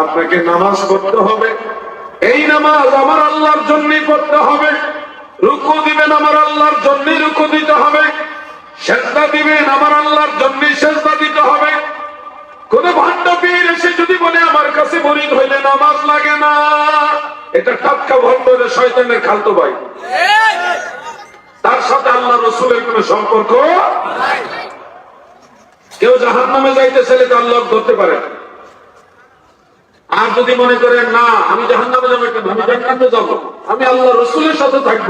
আপনাকে নামাজ পড়তে হবে। এই নামাজ আমার আল্লাহর জন্যই পড়তে হবে। রুকু দিবেন আমার আল্লাহর জন্যই রুকু দিতে হবে। সেজদা দিবেন আমার আল্লাহর জন্যই সেজদা দিতে হবে। কোন ভান্ড পীর এসে যদি বলে, আমার কাছে হইলে নামাজ লাগে না। এটা টাটকা শয়তানের খালতো ভাই। তার সাথে আল্লাহ রসুলের কোন সম্পর্ক কেউ নামে যাইতে তার লোক ধরতে পারে। আর যদি মনে করেন, না, আমি জাহান নামে যাব আমি জান্নাতে যাব, আমি আল্লাহ রসুলের সাথে থাকব,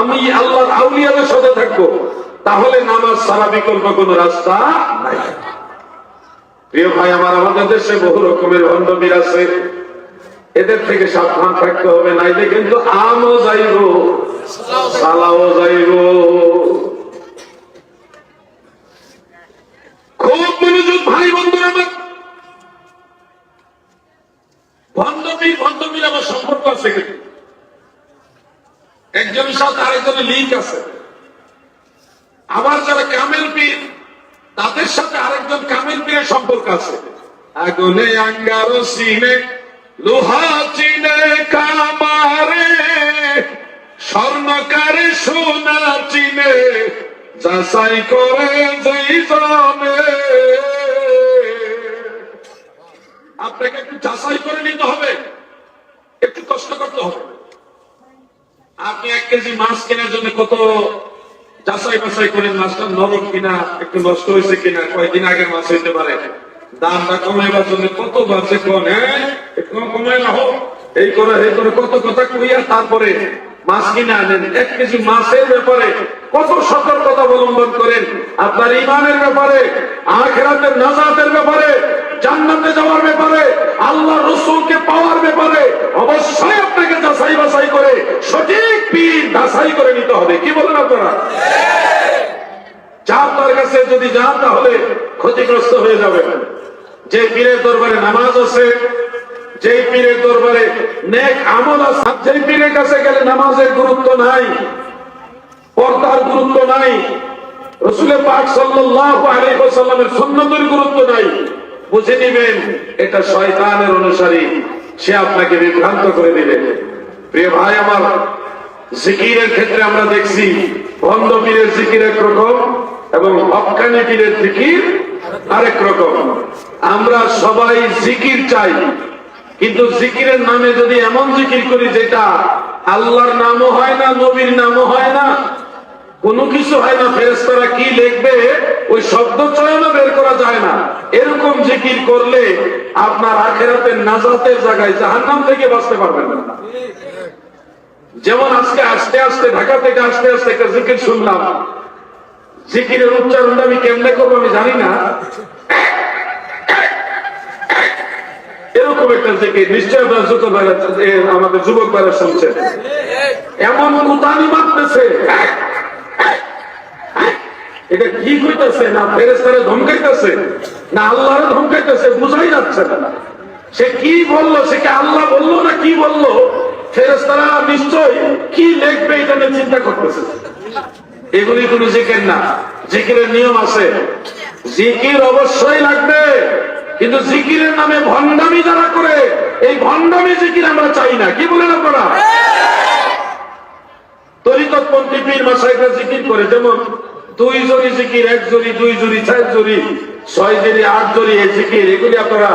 আমি আল্লাহর আউলিয়াদের সাথে থাকব, তাহলে নামাজ সারা বিকল্প কোন রাস্তা নাই। প্রিয় ভাই, আমার আমাদের দেশে বহু রকমের ভণ্ডবীর আছে। এদের থেকে সাবধান থাকতে হবে, নাইলে কিন্তু আমও যাইব, সালাও যাইব। খুব মনোযোগ ভাই বন্ধুরা, আমার ভণ্ডবীর ভণ্ডবীর আমার সম্পর্ক আছে কিন্তু। একজনের সাথে আরেকজনের লিঙ্ক আছে। আবার যারা কামেল পীর তাদের সাথে আরেকজন কামেল পীরের সম্পর্ক আছে। আগুনে আঙ্গারো সিনে, লোহা চিনে কামারে, স্বর্ণকারে সোনা চিনে, যাচাই করে যেই জানে আপনাকে একটু যাচাই করে নিতে হবে। একটু কষ্ট করতে হবে। আপনি এক কেজি মাছ কেনার জন্য কত যাচাই বাছাই করেন মাছটা নরম কিনা, একটু নষ্ট হয়েছে কিনা কয়েকদিন আগের মাছ হইতে পারে। দামটা কমাইবার জন্য কত বাজে কোন হ্যাঁ কমাই না হোক। এই করে এই করে কত কথা কইয়া তারপরে মাছ কিনে আনেন। এক কেজি মাছের ব্যাপারে কত সতর্কতা অবলম্বন করেন। আপনার ইমানের ব্যাপারে, আখেরাতের নাজাতের ব্যাপারে জান্নাতে যাওয়ার ব্যাপারে, আল্লাহ রসুলকে পাওয়ার ব্যাপারে অবশ্যই আপনাকে যাচাই বাছাই করে, সঠিক পীর যাচাই করে নিতে হবে। কি বলেন আপনারা? যা তার কাছে যদি যান, তাহলে ক্ষতিগ্রস্ত হয়ে যাবে যে পীরের দরবারে নামাজ আছে যে পীরের দরবারে নেক আমল আছে যে পীরের কাছে গেলে নামাজের গুরুত্ব নাই, পর্দার গুরুত্ব নাই, রসুলের পাক সাল্লাল্লাহু আলাইহি সাল্লামের সুন্নতের গুরুত্ব নাই বুঝে নিবেন, এটা শয়তানের অনুসারী। সে আপনাকে বিভ্রান্ত করে দিবে। প্রিয় ভাই আমার, জিকিরের ক্ষেত্রে আমরা দেখছি, বন্ধ পীরের জিকির এক রকম এবং হকানি পীরের জিকির আরেক রকম। আমরা সবাই জিকির চাই, কিন্তু জিকিরের নামে যদি এমন জিকির করি যেটা আল্লাহর নামও হয় না, নবীর নামও হয় না কোনো কিছু হয় না ফেরেস্তারা কি লিখবে? ওই শব্দ চয়নও বের করা যায় না। এরকম জিকির করলে আপনার আখেরাতের নাজাতের জায়গায় জাহান্নাম থেকে বাঁচতে পারবেন না। যেমন আজকে আস্তে আস্তে ঢাকা থেকে আস্তে আস্তে একটা জিকির শুনলাম। জিকিরের উচ্চারণটা আমি কেমনে করব আমি জানি না। এরকম একটা জিকির নিশ্চয় এ, আমাদের যুবক ভাইরা শুনছেন। এমন উতানি মারতেছে এটা কি কইতেছে? না ফেরেস্তারে ধমকাইতেছে? না আল্লাহরে ধমকাইতেছে? বুঝাই যাচ্ছে না। সে কি বলল? সে কি আল্লাহ বলল না কি বলল? ফেরেস্তারা নিশ্চয় কি লিখবে এটা নিয়ে চিন্তা করতেছে। এগুলি কোন জিকির না। জিকিরের নিয়ম আছে। জিকির অবশ্যই লাগবে। কিন্তু জিকিরের নামে ভণ্ডামি যারা করে এই ভণ্ডামি জিকির আমরা চাই না। কি বলেন আপনারা? তরিকতপন্থী পীর মাসাইকরা জিকির করে। যেমন দুই জড়ি জিকির, এক জড়ি দুই জড়ি চার জড়ি ছয় জড়ি আট জড়ি এই জিকির, এগুলি আপনারা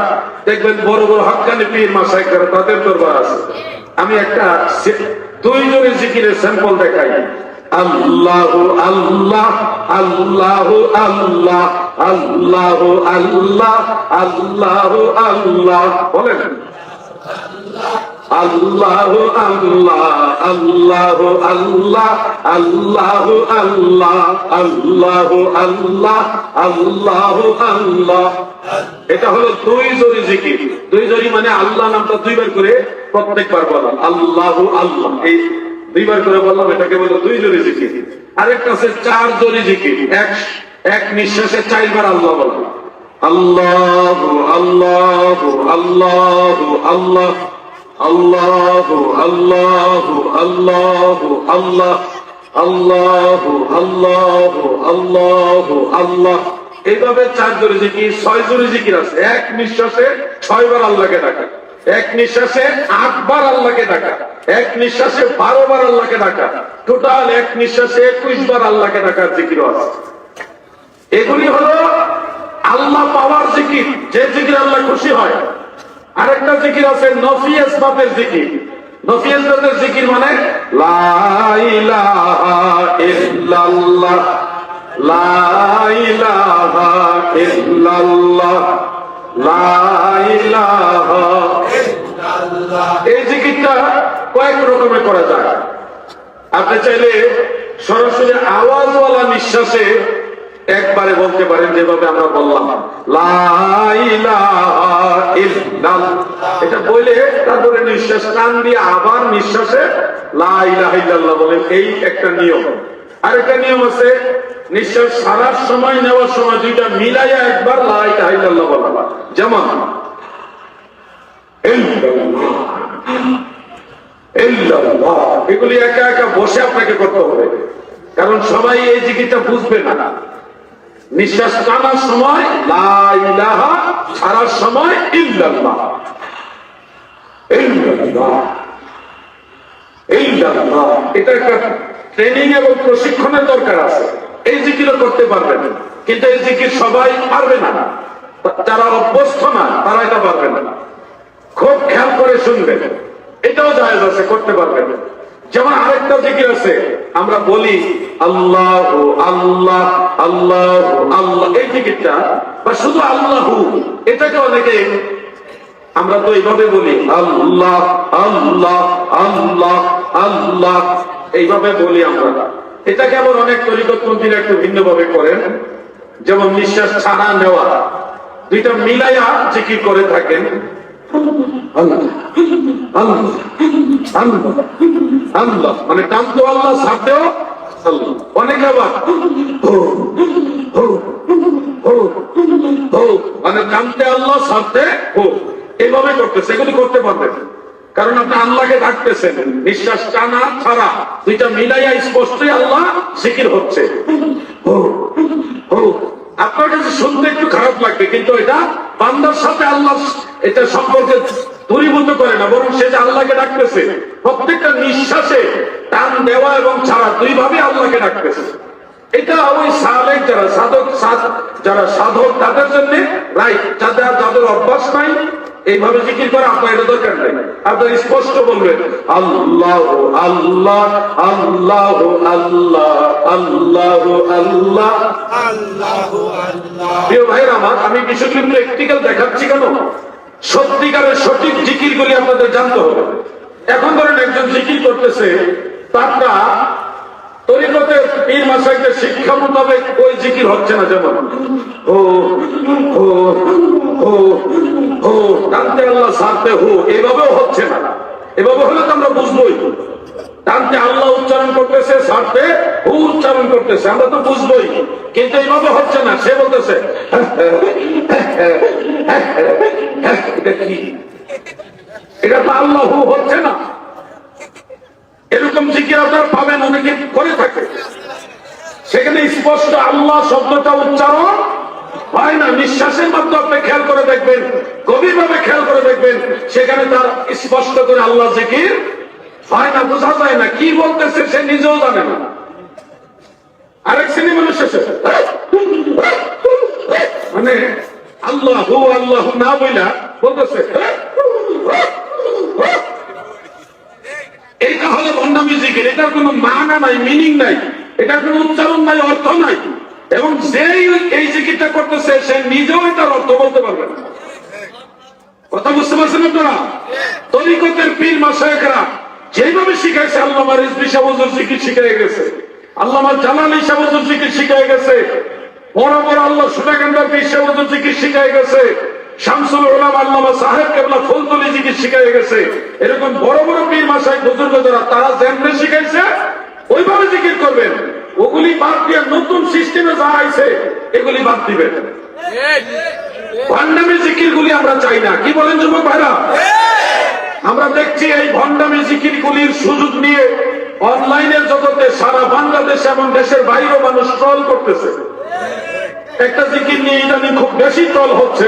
দেখবেন বড় বড় হকানি পীর মাসাইকরা তাদের দরবার আছে। আমি একটা দুই জড়ি জিকিরের স্যাম্পল দেখাই। আল্লাহ আল্লাহ আল্লাহ আল্লাহ আল্লাহ আল্লাহ আল্লাহ আল্লাহ। বলেন। আল্লাহ আল্লাহ আল্লাহ আল্লাহ আল্লাহ আল্লাহ আল্লাহ আল্লাহ আল্লাহ আল্লাহ এটা হলো দুই জরি জিকির। দুই জরি মানে আল্লাহ নামটা দুইবার করে প্রত্যেকবার বলা আল্লাহ আল্লাহ। এই দুইবার করে বললাম, এটাকে বলে দুই জরি জিকির। আরেকটা আছে চার জরি জিকির। এক এক নিঃশ্বাসে চারবার আল্লাহ বলা আল্লাহ আল্লাহ আল্লাহ আল্লাহ। আল্লাহ আল্লাহ আল্লাহ আল্লাহ আল্লাহ আল্লাহ আল্লাহ আল্লাহ এইভাবে চার জোরে জিকির, ছয় জোরে জিকির আছে। এক নিঃশ্বাসে ছয়বার আল্লাহকে ডাকা। এক নিঃশ্বাসে আটবার আল্লাহকে ডাকা। এক নিঃশ্বাসে বারো বার আল্লাহকে ডাকা। টোটাল এক নিঃশ্বাসে একুশ বার আল্লাহকে ডাকার জিকির আছে। এগুলি হলো আল্লাহ পাওয়ার জিকির। যে জিকির আল্লাহ খুশি হয় আরেকটা জিকির আছে, নফিয়াস বাপের জিকির। নফিয়াস বাপের জিকির মানে লা ইলাহা ইল্লাল্লাহ, লা ইলাহা ইল্লাল্লাহ, লা ইলাহা এই জিকিরটা কয়েক রকমের করা যায়। আপনি চাইলে সরাসরি আওয়াজওয়ালা নিঃশ্বাসে একবারে বলতে পারেন যেভাবে আমরা বললাম। এটা বলে তারপরে নিঃশ্বাস, টান দিয়ে আবার নিঃশ্বাসে লা ইলাহা বলেন, এই একটা নিয়ম। আরেকটা নিয়ম আছে, নিঃশ্বাস সারার সময় নেওয়ার সময় দুইটা মিলাইয়া একবার লা ইলাহা বলা যেমন। এগুলি একা একা বসে আপনাকে করতে হবে। কারণ সবাই এই জিকিরটা বুঝবে না। নিঃশ্বাস টানার সময় ছাড়ার সময় ইল্লাল্লাহ। ট্রেনিং এবং প্রশিক্ষণের দরকার আছে। এই করতে পারবেন কিন্তু এই সবাই পারবে না। অভ্যস্ত না, তারা এটা পারবে না। খুব খেয়াল করে শুনবেন এটাও জায়েজ আছে, করতে পারবেন যেমন আরেকটা জিকির আছে, আমরা বলি আল্লাহ আল্লাহ আল্লাহ আল্লাহ, এই জিকিরটা বা শুধু আল্লাহু, এটাকে অনেকে আমরা তো এইভাবে বলি, আল্লাহ আল্লাহ আল্লাহ আল্লাহ, এইভাবে বলি আমরা। এটা কেমন অনেক তরিকতপন্থীরা একটু ভিন্ন ভাবে করেন, যেমন নিঃশ্বাস ছাড়া নেওয়া, দুইটা মিলাইয়া জিকির করে থাকেন আল্লাহ আল্লাহ আল্লাহ মানে। মানে এইভাবে করতেছে এগুলি করতে পারবেন কারণ আপনি আল্লাহকে ডাকতেছেন নিঃশ্বাস টানা ছাড়া দুইটা মিলাইয়া স্পষ্টই আল্লাহ জিকির হচ্ছে হো, হো। আপনার কাছে শুনতে একটু খারাপ লাগবে, কিন্তু এটা বান্দার সাথে আল্লাহ এটা সম্পর্কে দূরীভূত করে না, বরং সে যে আল্লাহকে ডাকতেছে, প্রত্যেকটা নিঃশ্বাসে টান দেওয়া এবং ছাড়া দুইভাবে আল্লাহকে ডাকতেছে। এটা ওই সালেক যারা সাধক, সাধ- যারা সাধক, তাদের জন্য রাইট যাদের যাদের অভ্যাস নাই এইভাবে জিকির করে আপনার এটা দরকার নাই। আপনার স্পষ্ট বলবেন আল্লাহ আল্লাহ আল্লাহ আল্লাহ আল্লাহ আল্লাহ। প্রিয় ভাইয়ের আমার আমি বিষয়গুলি প্র্যাকটিক্যাল দেখাচ্ছি কেন? সত্যিকারের সঠিক জিকির গুলি আপনাদের জানতে হবে। এখন ধরেন একজন জিকির করতেছে তারটা তরিকতের পীর শিক্ষা মোতাবেক ওই জিকির হচ্ছে না যেমন ও ও ও ও আল্লাহ হো এভাবেও হচ্ছে না এভাবে হলে তো আমরা বুঝবোই আল্লাহ উচ্চারণ করতেছে সারতে হু উচ্চারণ করতেছে আমরা তো বুঝবোই কিন্তু এইভাবে হচ্ছে না সে বলতেছে এটা এটা তো আল্লাহ হচ্ছে না এরকম পাবেন অনেকে করে থাকে। সেখানে স্পষ্ট আল্লাহ শব্দটা উচ্চারণ হয় না, নিঃশ্বাসের মাধ্যমে আপনি খেয়াল করে দেখবেন, গভীরভাবে খেয়াল করে দেখবেন, সেখানে তার স্পষ্ট করে আল্লাহ জিকির হয় না, বোঝা যায় না, কি বলতেছে সে নিজেও জানে না। আরেক শ্রেণি মানুষ এসে মানে আল্লাহ আল্লাহ না বইলা বলতেছে এইটা হলো ভণ্ডামি জিকির এটার কোনো মানা নাই মিনিং নাই, এটার কোনো উচ্চারণ নাই, অর্থ নাই। এবং যেই এই জিকিরটা করতেছে, সে নিজেও এটার অর্থ বলতে পারবে না। কথা বুঝতে পারছেন আপনারা? তরিকতের পীর মাসায়করা যেভাবে শিখাইছে, আল্লামা রিজবি সাবজুর জিকির শিখাই গেছে। আল্লামা জালালি সাবজুর জিকির শিখাই গেছে। বড় বড় আল্লাহ সুনাকান্দার পীর সাবজুর জিকির শিখাই গেছে। সাহেব কেবলা শিখাই গেছে, এরকম বড় বড় ওইভাবে করবেন। ওগুলি বাদ দিয়ে নতুন সিস্টেমে এগুলি বাদ দিবেন। জিকির গুলি আমরা চাই না। কি বলেন যুবক ভাইরা? আমরা দেখছি এই ভণ্ডামি জিকির গুলির সুযোগ নিয়ে অনলাইনের জগতে সারা বাংলাদেশ এবং দেশের বাইরেও মানুষ ট্রল করতেছে। একটা জিকির নিয়ে ইদানিং খুব বেশি ট্রল হচ্ছে।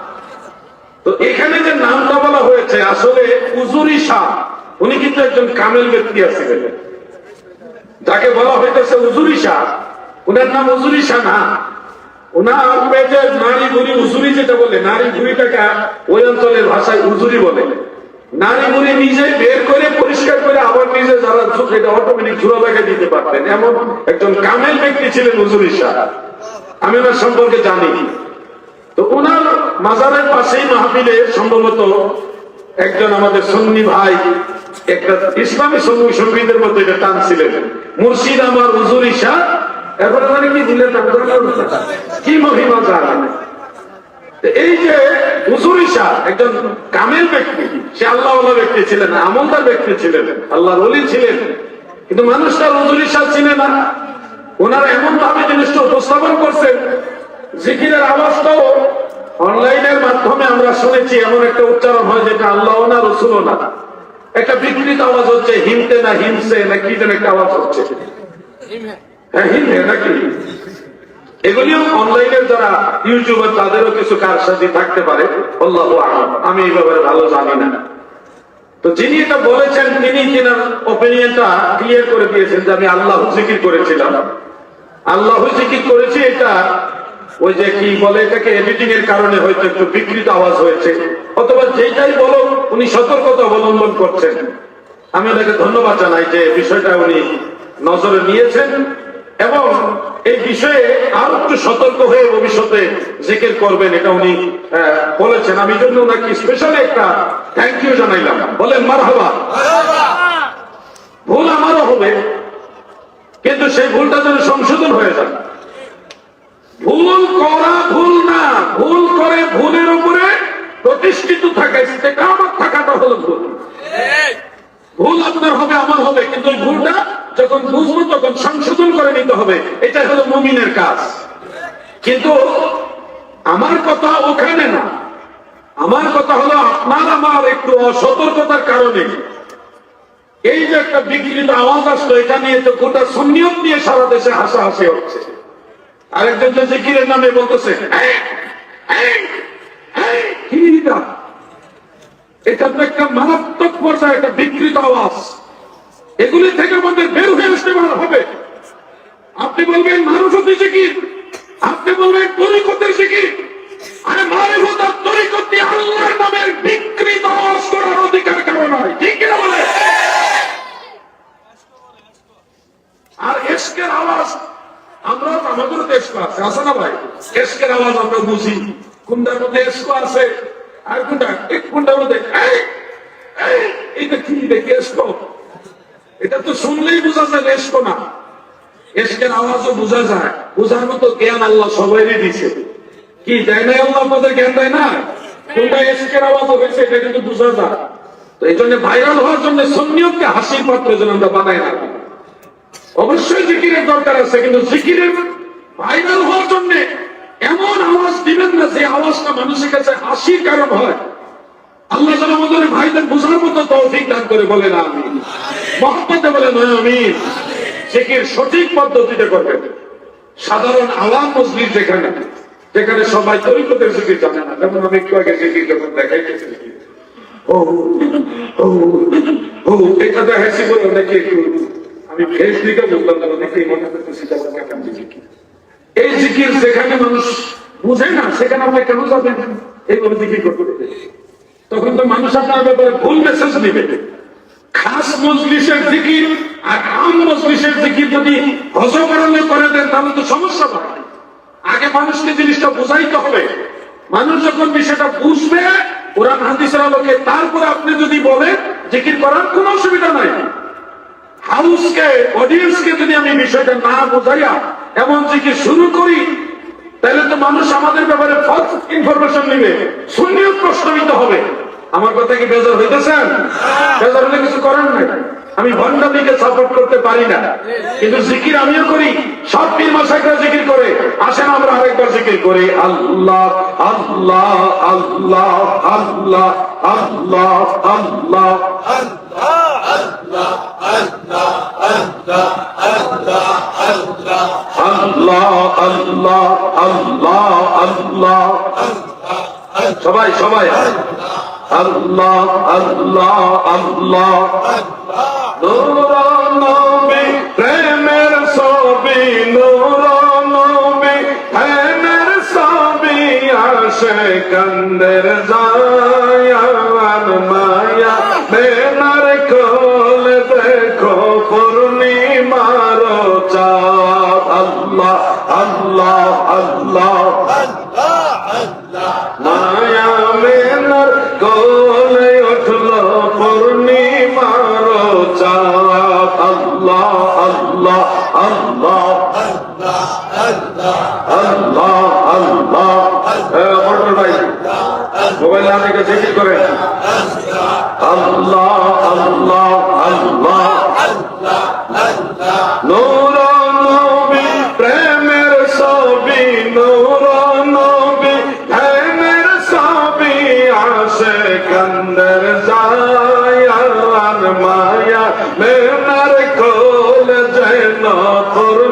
তো এখানে যে নামটা বলা হয়েছে, আসলে উজুরি শাহ উনি কিন্তু একজন কামেল ব্যক্তি আছিলেন যাকে বলা হইতেছে উজুরি শাহ উনার নাম উজুরি শাহ না। ভাষায় নারী নিজে বের করে, পরিষ্কার করে আবার নিজে দিতে পারতেন। একজন কামেল ব্যক্তি ছিলেন আমি ওনার সম্পর্কে জানি। তো ওনার মাজারের পাশেই মাহফিলে সম্ভবত একজন আমাদের সন্নি ভাই, একটা ইসলামী সঙ্গী সঙ্গীদের মতো এটা টানছিলেন। মুর্শিদ আমার হুজুর ইশা এরপরে মানে কি দিলেন? কি মহিমা জানেন এই যে হুজুর ইশা একজন কামেল ব্যক্তি, সে আল্লাহ ব্যক্তি ছিলেন, আমলদার ব্যক্তি ছিলেন, আল্লাহর অলি ছিলেন। কিন্তু মানুষ তার হুজুর ইশা চিনে না। ওনারা এমন ভাবে জিনিসটা উপস্থাপন করছেন জিকিরের আওয়াজটাও অনলাইনের মাধ্যমে আমরা শুনেছি, এমন একটা উচ্চারণ হয় যেটা আল্লাহ না রসুল না। একটা বিকৃত আওয়াজ হচ্ছে, হিমতে না হিমসে না কি যেন একটা আওয়াজ হচ্ছে। হ্যাঁ থাকতে পারে, আল্লাহ আমি ভালো তো যিনি এটা বলেছেন, তিনি করে দিয়েছেন যে আমি আল্লাহ করেছিলাম। আল্লাহ জিকির করেছি এটা ওই যে কি বলে এটাকে এডিটিং এর কারণে হয়তো একটু বিকৃত আওয়াজ হয়েছে। অথবা যেটাই বলো উনি সতর্কতা অবলম্বন করছেন। আমি ওনাকে ধন্যবাদ জানাই যে বিষয়টা উনি নজরে নিয়েছেন এবং এই বিষয়ে আরও একটু সতর্ক হয়ে ভবিষ্যতে জিকির করবেন এটা উনি বলেছেন। আমি জন্য ওনাকে স্পেশালি একটা থ্যাংক ইউ জানাইলাম। বলেন মার ভুল আমারও হবে কিন্তু সেই ভুলটা যেন সংশোধন হয়ে যায়। ভুল করা ভুল না। ভুল করে ভুলের উপরে প্রতিষ্ঠিত থাকা আমার থাকাটা হলো ভুল। ভুল আপনার হবে, আমার হবে, কিন্তু ভুলটা যখন বুঝব, তখন সংশোধন করে নিতে হবে। এটা হলো মুমিনের কাজ। কিন্তু আমার কথা ওখানে না। আমার কথা হলো আপনার আমার একটু অসতর্কতার কারণে। এই যে একটা বিকৃত আওয়াজ আসলো, এটা নিয়ে তো গোটা সন্নিয়ত নিয়ে সারা দেশে হাসাহাসি হচ্ছে। আরেকজন যে জিকিরের নামে বলতেছে? "এই, এই, এই, কি এটা? তো একটা মারাত্মক পর্যায়ে একটা বিকৃত আওয়াজ। এগুলি থেকে আমাদের বের হয়ে আসতে হবে। আপনি বলবেন মানুষতি জিকির আপনি বলবেন তরিকতের আরে মারিফতার তরিকত দিয়ে আল্লাহর নামের বিকৃত আওয়াজ করার অধিকার কারণ নয় ঠিক কিনা বলে আর এসকের আওয়াজ আমরা তো আমাদেরও তো এসকো আছে আছে না ভাই এসকের আওয়াজ আমরা বুঝি। মধ্যে এসকো আছে। আর এক মধ্যে এটা কি দেখে এসকো? এটা তো শুনলেই বোঝা যায় এসকো না। এসকের আওয়াজও বোঝা যায়। বোঝার মতো জ্ঞান আল্লাহ দিছে কি, দেয় না আল্লাহ জ্ঞান, দেয় না কোনটা এসকের আওয়াজ হয়েছে, এটা কিন্তু বোঝা যায়। তো এই জন্য ভাইরাল হওয়ার জন্য সন্নিয়তকে হাসির পাত্র যেন আমরা বানাই না অবশ্যই জিকিরের দরকার আছে, কিন্তু জিকিরের ভাইরাল হওয়ার জন্য এমন আওয়াজ দিবেন না যে আওয়াজটা মানুষের কাছে হাসির কারণ হয়। আল্লাহ যেন আমাদের ভাইদের বোঝার মতো তৌফিক দান করে বলে না আমি মহব্বতে বলে নয় আমি জিকির সঠিক পদ্ধতিতে করবেন সাধারণ আওয়াম মসজিদ যেখানে যেখানে সবাই তরিকতের জিকির জানে না। যেমন আমি একটু আগে জিকির যখন দেখাইতেছি, ও ও ও অনেকে আমি ফেস দিকে বললাম না অনেকেই মনে করতেছি যে আমার কেমন জিকির। এই জিকির যেখানে মানুষ বুঝে না, সেখানে আপনি কেন যাবেন? এইভাবে জিকির করতে তখন তো মানুষ আপনার ব্যাপারে ভুল মেসেজ দিবে খাস মজলিসের জিকির আর আম মজলিসের জিকির যদি হজকরণে করে দেন, তাহলে তো সমস্যা হয়। আগে মানুষকে জিনিসটা বোঝাইতে হবে। মানুষ যখন বিষয়টা বুঝবে, কোরআন, হাদিসের আলোকে তারপরে আপনি যদি বলেন, জিকির করার কোনো অসুবিধা নাই। হাউসকে অডিয়েন্সকে যদি আমি বিষয়টা না বোঝাইয়া এমন জিকির শুরু করি তাহলে তো মানুষ আমাদের ব্যাপারে ফলস ইনফরমেশন নিবে, সুন্নিয়ত প্রশ্নবিত হবে। আমার কথা কি বেজার হইতেছেন বেজার হলে কিছু করেন নাই। আমি ভণ্ডামিকে সাপোর্ট করতে পারি না। কিন্তু জিকির আমিও করি, সব পীর মাসাকরা জিকির করে, আসেন আমরা আরেকবার জিকির করি, আল্লাহ আল্লাহ আল্লাহ আল্লাহ আল্লাহ আল্লাহ আল্লাহ আল্লাহ আল্লাহ আল্লাহ। আল্লাহ আল্লাহ আল্লাহ আল্লাহ। সবাই সবাই। আল্লাহ আল্লাহ আল্লাহ। নবী, প্রেমের সবি নবী, প্রেমের সবি আসে কান্দের যায় আমার মা। মায়া মেনার কোলে উঠল পূর্ণিমার চাঁদ। আল্লাহ আল্লাহ আল্লাহ। আল্লাহ আল্লাহ। অমর ভাই মোবাইল না থেকে জিকির করেন আল্লাহ আল্লাহ আল্লাহ। নূর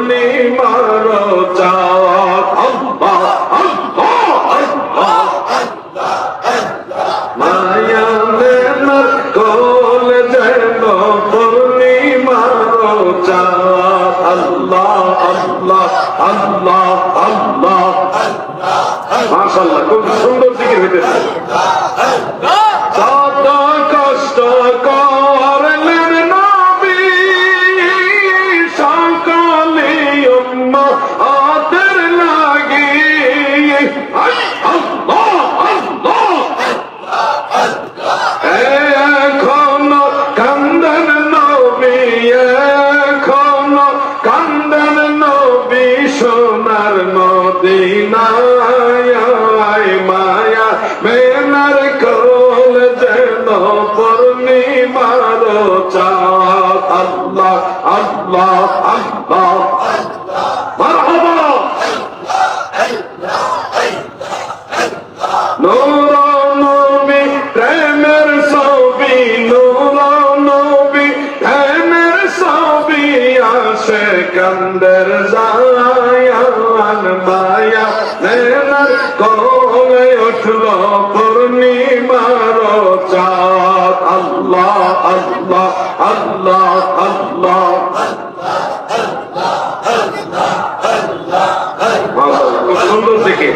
পূর্ণিমার চাঁদ আল্লাহ আল্লাহ আল্লাহ মায়া মেনার কোল আল্লাহ আল্লাহ আল্লাহ আল্লাহ। মাশাআল্লাহ উঠল পূর্ণিমার আল্লাহ আল্লাহ আল্লাহ আল্লাহ। সুন্দর দেখে।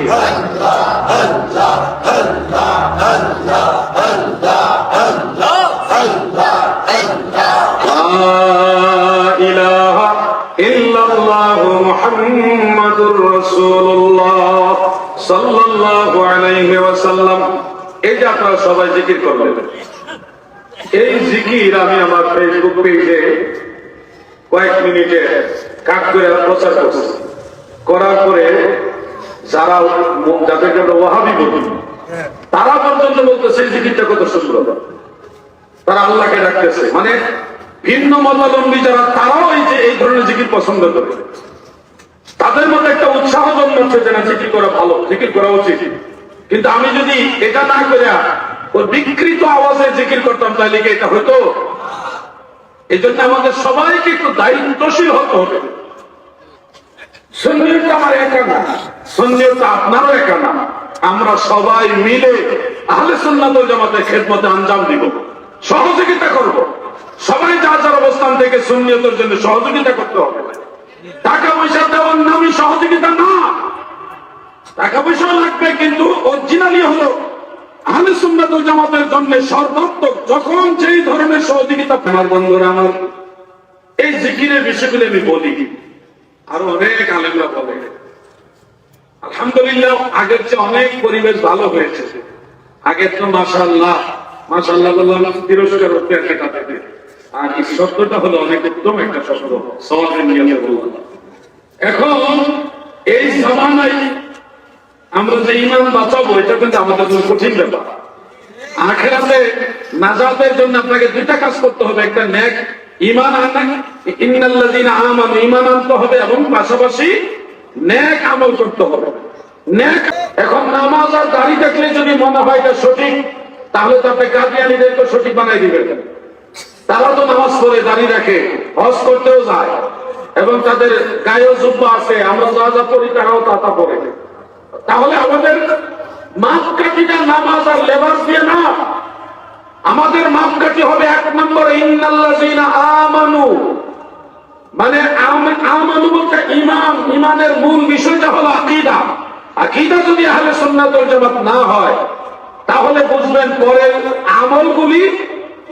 আপনারা সবাই জিকির করবেন। এই জিকির আমি আমার ফেসবুক পেজে কয়েক মিনিটে কাট করে প্রচার করছি। করার পরে যারা যাদেরকে আমরা ওয়াহাবি বলি, তারা পর্যন্ত বলতেছে, এই জিকিরটা কত সুন্দর তারা আল্লাহকে ডাকতেছে। মানে ভিন্ন মতাবলম্বী যারা, তারাও এই যে এই ধরনের জিকির পছন্দ করে। তাদের মধ্যে একটা উৎসাহ জন্মাচ্ছে যে না, জিকির করা ভালো, জিকির করা উচিত। কিন্তু আমি যদি এটা না করে ওই বিকৃত আওয়াজে জিকির করতাম, তাহলে কি এটা হতো এই জন্য আমাদের সবাইকে একটু দায়িত্বশীল হতে হবে। আঞ্জাম দিব। সহযোগিতা করব। সবাই অবস্থান থেকে জন্য সহযোগিতা করতে হবে। টাকা পয়সা দেওয়ার নামই সহযোগিতা না টাকা পয়সা লাগবে, কিন্তু অরিজিনালি হলো আহলে জামাতের জন্য সর্বাত্মক, যখন যেই ধরনের সহযোগিতা বন্ধুরা আমার, এই জিকিরের আমি বলি। আরও অনেক আলেমরা বলে। আলহামদুলিল্লাহ, আগের চেয়ে অনেক পরিবেশ ভালো হয়েছে। আগের তো মাসাল্লাহ মাসাল্লাহ বললাম, তিরস্কার হচ্ছে একটা থেকে আর এই শব্দটা হলো অনেক উত্তম একটা শব্দ নিয়তে এখন এই জামানায় আমরা যে ইমান বাঁচাবো, এটা কিন্তু আমাদের জন্য কঠিন ব্যাপার। আখেরাতে নাজাতের জন্য আপনাকে দুইটা কাজ করতে হবে। একটা, নেক ইমান আনা। ইন্নাল্লাযিনা ইমান আনতে হবে এবং পাশাপাশি নেক আমল করতে হবে। নেক, এখন নামাজ আর দাড়ি দেখলে যদি মনে হয় এটা সঠিক, তাহলে তো আপনি কাদিয়ানিদেরকে সঠিক বানাই দিবেন। তারা তো নামাজ পড়ে দাঁড়িয়ে রাখে, হজ করতেও যায়। এবং তাদের গায়েও জুব্বা আছে, আমরা যা যা করি তারাও তা তা পড়ে তাহলে আমাদের মাপকাঠিটা নামাজ আর লেবাস দিয়ে না। আমাদের মাপকাঠি হবে এক নম্বর, ইন্নাল্লাযিনা আমানু। মানে আম- আমানু বলতে ইমান ইমানের মূল বিষয়টা হলো আকীদা। আকীদা যদি আহলে সুন্নাত ওয়াল না হয়, তাহলে বুঝবেন পরের আমলগুলি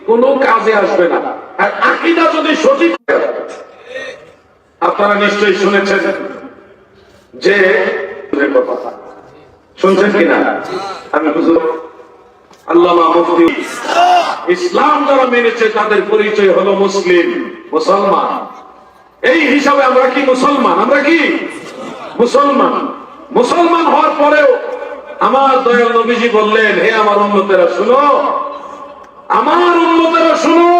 কোনো কাজে আসবে না। আর আকীদা যদি সঠিক আপনারা নিশ্চয়ই শুনেছেন যে কথা শুনছেন কিনা? আমি হুজুর মুফতি ইসলাম যারা মেনেছে, তাদের পরিচয় হলো মুসলিম, মুসলমান। এই হিসাবে আমরা কি মুসলমান? আমরা কি? মুসলমান। মুসলমান হওয়ার পরেও আমার দয়াল নবীজি বললেন, হে আমার উন্নতেরা শুনো। আমার উন্নতেরা শুনো।